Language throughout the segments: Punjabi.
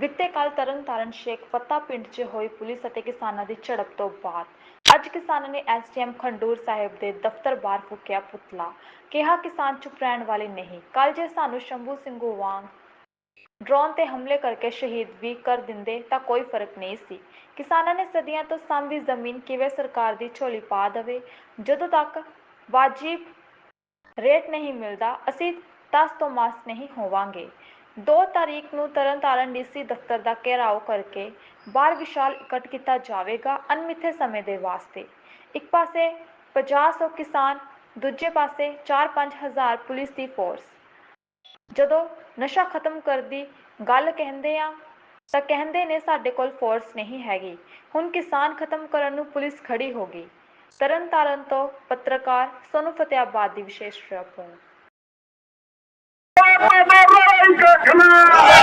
ਤਰਨਤਾਰਨ ਸ਼ੇਖ ਫੱਤਾ ਪਿੰਡ 'ਚ ਹੋਈ ਪੁਲਿਸ ਅਤੇ ਕਿਸਾਨਾਂ ਦੀ ਝੜਪ ਤੋਂ ਬਾਅਦ। ਅੱਜ ਕਿਸਾਨਾਂ ਨੇ ਐਸਡੀਐਮ ਖੰਡੂਰ ਸਾਹਿਬ ਦੇ ਦਫ਼ਤਰ ਬਾਹਰ ਫੂਕਿਆ ਪੁਤਲਾ। ਕਿਹਾ, ਕਿਸਾਨ ਚੁੱਪ ਰਹਿਣ ਵਾਲੇ ਨਹੀਂ। ਕੱਲ ਜੇ ਸਾਨੂੰ ਸ਼ੰਭੂ ਸਿੰਘੂ ਵਾਂਗ ਡਰੋਨ ਤੇ ਹਮਲੇ ਕਰਕੇ ਸ਼ਹੀਦ ਵੀ ਕਰ ਦਿੰਦੇ ਤਾਂ ਕੋਈ ਫ਼ਰਕ ਨਹੀਂ ਸੀ। ਕਿਸਾਨਾਂ ਨੇ ਸਦੀਆਂ ਤੋਂ ਸਾਂਭੀ ਜ਼ਮੀਨ ਕਿਵੇਂ ਸਰਕਾਰ ਦੀ ਝੋਲੀ ਪਾ ਦੇਵੇ? ਜਦੋਂ ਤੱਕ ਵਾਜਿਬ ਰੇਟ ਨਹੀਂ ਮਿਲਦਾ, ਅਸੀਂ ਤਸ ਤੋਂ ਮਾਸ ਨਹੀਂ ਹੋਵਾਂਗੇ। ਦੋ ਤਾਰੀਖ ਨੂੰ ਤਰਨਤਾਰਨ ਡੀਸੀ ਦਫ਼ਤਰ ਦਾ ਘੇਰਾਓ ਕਰਕੇ ਬਾਹਰ ਵਿਸ਼ਾਲ ਇਕੱਠ ਕੀਤਾ ਜਾਵੇਗਾ ਅਣਮਿੱਥੇ ਸਮੇਂ ਦੇ ਵਾਸਤੇ। ਇੱਕ ਪਾਸੇ 50 ਕਿਸਾਨ, ਦੂਜੇ ਪਾਸੇ 4-5 ਪੁਲਿਸ ਦੀ ਫੋਰਸ ਜਦੋਂ ਨਸ਼ਾ ਖਤਮ ਕਰਦੀ ਗੱਲ ਕਹਿੰਦੇ ਆ, ਤਾਂ ਕਹਿੰਦੇ ਨੇ ਸਾਡੇ ਕੋਲ ਫੋਰਸ ਨਹੀਂ ਹੈਗੀ। ਹੁਣ ਕਿਸਾਨ ਖਤਮ ਕਰਨ ਨੂੰ ਪੁਲਿਸ ਖੜੀ ਹੋ ਗਈ। ਤਰਨਤਾਰਨ ਤੋਂ ਪੱਤਰਕਾਰ ਸੋਨੂ ਫਤਿਆਬਾਦ ਦੀ ਵਿਸ਼ੇਸ਼ ਰਿਪੋਰਟ। Come on!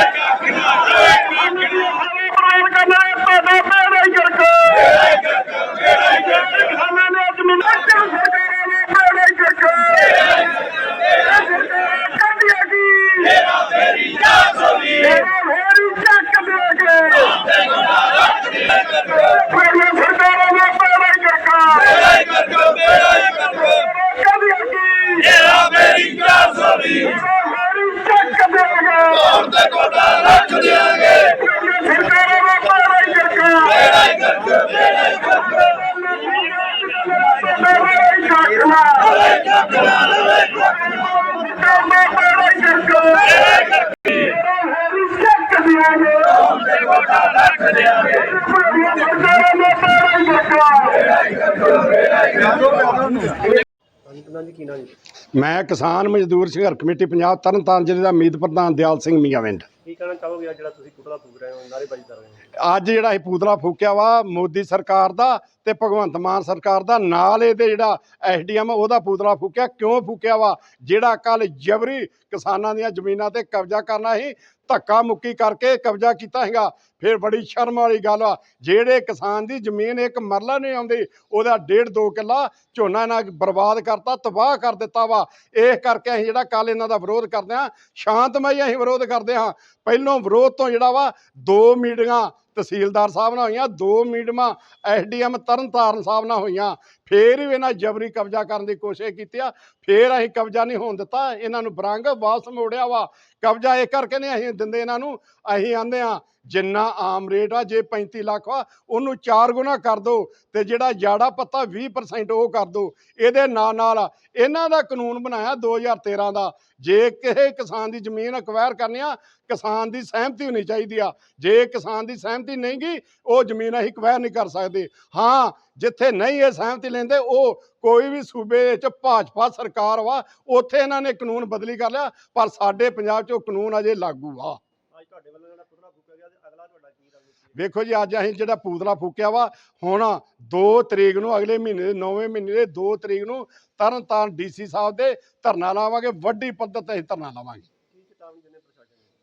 ਮੈਂ ਕਿਸਾਨ ਮਜ਼ਦੂਰ ਸੰਘਰਸ਼ ਕਮੇਟੀ ਪੰਜਾਬ ਤਰਨਤਾਰਨ ਜ਼ਿਲ੍ਹੇ ਦਾ ਮੀਤ ਪ੍ਰਧਾਨ ਦਿਆਲ ਸਿੰਘ ਮੀਆਂਵਿੰਡ ਕੀ ਕਹਿਣਾ ਚਾਹੋਗੇ ਜਿਹੜਾ ਤੁਸੀਂ ਪੁਤਲਾ ਰਹੇ ਹੋ ਨਾਰੇਬਾਜ਼ੀ ਕਰ ਰਹੇ ਹੋ ਅੱਜ ਜਿਹੜਾ ਇਹ ਪੂਤਲਾ ਫੂਕਿਆ ਵਾ ਮੋਦੀ ਸਰਕਾਰ ਦਾ ਤੇ ਭਗਵੰਤ ਮਾਨ ਸਰਕਾਰ ਦਾ, ਨਾਲ ਇਹਦੇ ਜਿਹੜਾ ਐਸਡੀਐਮ ਉਹਦਾ ਪੂਤਲਾ ਫੂਕਿਆ। ਕਿਉਂ ਫੂਕਿਆ ਵਾ? ਜਿਹੜਾ ਕੱਲ ਜਬਰੀ ਕਿਸਾਨਾਂ ਦੀਆਂ ਜ਼ਮੀਨਾਂ ਤੇ ਕਬਜ਼ਾ ਕਰਨਾ ਸੀ, ਧੱਕਾ ਮੁੱਕੀ ਕਰਕੇ ਕਬਜ਼ਾ ਕੀਤਾ ਹੈਗਾ ਫਿਰ ਬੜੀ ਸ਼ਰਮ ਵਾਲੀ ਗੱਲ ਆ, ਜਿਹੜੇ ਕਿਸਾਨ ਦੀ ਜ਼ਮੀਨ ਇੱਕ ਮਰਲਾ ਨਹੀਂ ਆਉਂਦੀ, ਉਹਦਾ ਡੇਢ ਦੋ ਕਿੱਲਾ ਝੋਨਾ ਨਾਲ ਬਰਬਾਦ ਕਰਤਾ, ਤਬਾਹ ਕਰ ਦਿੱਤਾ ਵਾ। ਇਸ ਕਰਕੇ ਅਸੀਂ ਜਿਹੜਾ ਕੱਲ ਇਹਨਾਂ ਦਾ ਵਿਰੋਧ ਕਰਦੇ ਹਾਂ, ਸ਼ਾਂਤਮਈ ਅਸੀਂ ਵਿਰੋਧ ਕਰਦੇ ਹਾਂ। ਪਹਿਲੋਂ ਵਿਰੋਧ ਤੋਂ ਜਿਹੜਾ ਵਾ ਦੋ ਮੀਟਿੰਗਾਂ ਤਹਿਸੀਲਦਾਰ ਸਾਹਿਬ ਨਾਲ ਹੋਈਆਂ ਦੋ ਮੀਟਿੰਗਾਂ ਐਸਡੀਐਮ ਤਰਨਤਾਰਨ ਸਾਹਿਬ ਨਾਲ ਹੋਈਆਂ। ਫੇਰ ਵੀ ਇਹਨਾਂ ਜਬਰੀ ਕਬਜ਼ਾ ਕਰਨ ਦੀ ਕੋਸ਼ਿਸ਼ ਕੀਤੀ ਆ, ਫੇਰ ਅਸੀਂ ਕਬਜ਼ਾ ਨਹੀਂ ਹੋਣ ਦਿੱਤਾ, ਇਹਨਾਂ ਨੂੰ ਬਰੰਗ ਵਾਪਸ ਮੋੜਿਆ ਵਾ। ਕਬਜ਼ਾ ਇਹ ਕਰਕੇ ਨਹੀਂ ਅਸੀਂ ਦਿੰਦੇ ਇਹਨਾਂ ਨੂੰ, ਅਸੀਂ ਆਂਦੇ ਆ ਜਿੰਨਾ ਆਮ ਰੇਟ ਆ, ਜੇ 35 ਲੱਖ ਆ ਉਹਨੂੰ 4 ਗੁਣਾ ਕਰ ਦਿਓ ਤੇ ਜਿਹੜਾ ਜਾੜਾ ਪੱਤਾ 20% ਉਹ ਕਰ ਦਿਓ ਇਹਦੇ ਨਾਲ ਨਾਲ ਇਹਨਾਂ ਦਾ ਕਾਨੂੰਨ ਬਣਾਇਆ 2013 ਦਾ। ਜੇ ਕਿਸੇ ਕਿਸਾਨ ਦੀ ਜ਼ਮੀਨ ਅਕਵਾਇਰ ਕਰਨੀ ਆ, ਕਿਸਾਨ ਦੀ ਸਹਿਮਤੀ ਹੋਣੀ ਚਾਹੀਦੀ ਆ। ਜੇ ਕਿਸਾਨ ਦੀ ਸਹਿਮਤੀ ਨਹੀਂ ਗਈ, ਉਹ ਜ਼ਮੀਨ ਅਸੀਂ ਅਕਵਾਇਰ ਨਹੀਂ ਕਰ ਸਕਦੇ। ਹਾਂ ਜਿੱਥੇ ਨਹੀਂ ਇਹ ਸਹਿਮਤੀ ਲੈਂਦੇ ਉਹ ਕੋਈ ਵੀ ਸੂਬੇ ਵਿੱਚ ਭਾਜਪਾ ਸਰਕਾਰ ਵਾ ਉੱਥੇ ਇਹਨਾਂ ਨੇ ਕਾਨੂੰਨ ਬਦਲੀ ਕਰ ਲਿਆ ਪਰ ਸਾਡੇ ਪੰਜਾਬ 'ਚ ਉਹ ਕਾਨੂੰਨ ਅਜੇ ਲਾਗੂ ਆ। ਅੱਜ ਤੁਹਾਡੇ ਵੱਲੋਂ ਜਿਹੜਾ ਪੁਤਲਾ ਫੂਕਿਆ ਗਿਆ ਤੇ ਅਗਲਾ ਤੁਹਾਡਾ ਕੀ ਰਣਨੀਤੀ ਹੈ ਵੇਖੋ ਜੀ ਅੱਜ ਅਸੀਂ ਜਿਹੜਾ ਪੂਤਲਾ ਫੂਕਿਆ ਵਾ ਹੁਣ 2 ਤਰੀਕ ਨੂੰ ਅਗਲੇ ਮਹੀਨੇ ਦੇ 9ਵੇਂ ਮਹੀਨੇ ਦੇ 2 ਤਰੀਕ ਨੂੰ ਤਰਨਤਾਰਨ ਡੀਸੀ ਸਾਹਿਬ ਦੇ ਧਰਨਾ ਲਾਵਾਂਗੇ ਵੱਡੀ ਪੱਧਰ ਤੇ ਅਸੀਂ ਧਰਨਾ ਲਾਵਾਂਗੇ।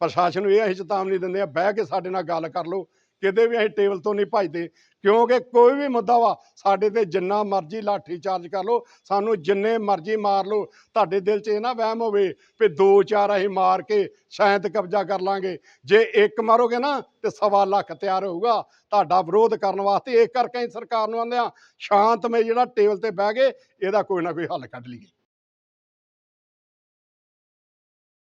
ਪ੍ਰਸ਼ਾਸਨ ਨੂੰ ਇਹ ਅਸੀਂ ਚੇਤਾਵਨੀ ਦਿੰਦੇ ਆ ਬਹਿ ਕੇ ਸਾਡੇ ਨਾਲ ਗੱਲ ਕਰ ਲਓ ਕਿਤੇ ਵੀ ਅਸੀਂ ਟੇਬਲ ਤੋਂ ਨਹੀਂ ਭੱਜਦੇ, ਕਿਉਂਕਿ ਕੋਈ ਵੀ ਮੁੱਦਾ ਵਾ, ਸਾਡੇ ਤੇ ਜਿੰਨਾ ਮਰਜ਼ੀ ਲਾਠੀ ਚਾਰਜ ਕਰ ਲਓ, ਸਾਨੂੰ ਜਿੰਨੇ ਮਰਜ਼ੀ ਮਾਰ ਲਓ, ਤੁਹਾਡੇ ਦਿਲ 'ਚ ਇਹ ਨਾ ਵਹਿਮ ਹੋਵੇ ਵੀ ਦੋ ਚਾਰ ਅਸੀਂ ਮਾਰ ਕੇ ਸ਼ਾਇਦ ਕਬਜ਼ਾ ਕਰ ਲਾਂਗੇ। ਜੇ ਇੱਕ ਮਾਰੋਗੇ ਨਾ, ਤੇ ਸਵਾ ਲੱਖ ਤਿਆਰ ਹੋਊਗਾ। ਤੁਹਾਡਾ ਵਿਰੋਧ ਕਰਨ ਵਾਸਤੇ ਇਹ ਕਰਕੇ ਅਸੀਂ ਸਰਕਾਰ ਨੂੰ ਆਂਦੇ ਆ ਸ਼ਾਂਤਮਈ ਜਿਹੜਾ ਟੇਬਲ ਤੇ ਬਹਿ ਕੇ ਇਹਦਾ ਕੋਈ ਨਾ ਕੋਈ ਹੱਲ ਕੱਢ ਲਈਏ।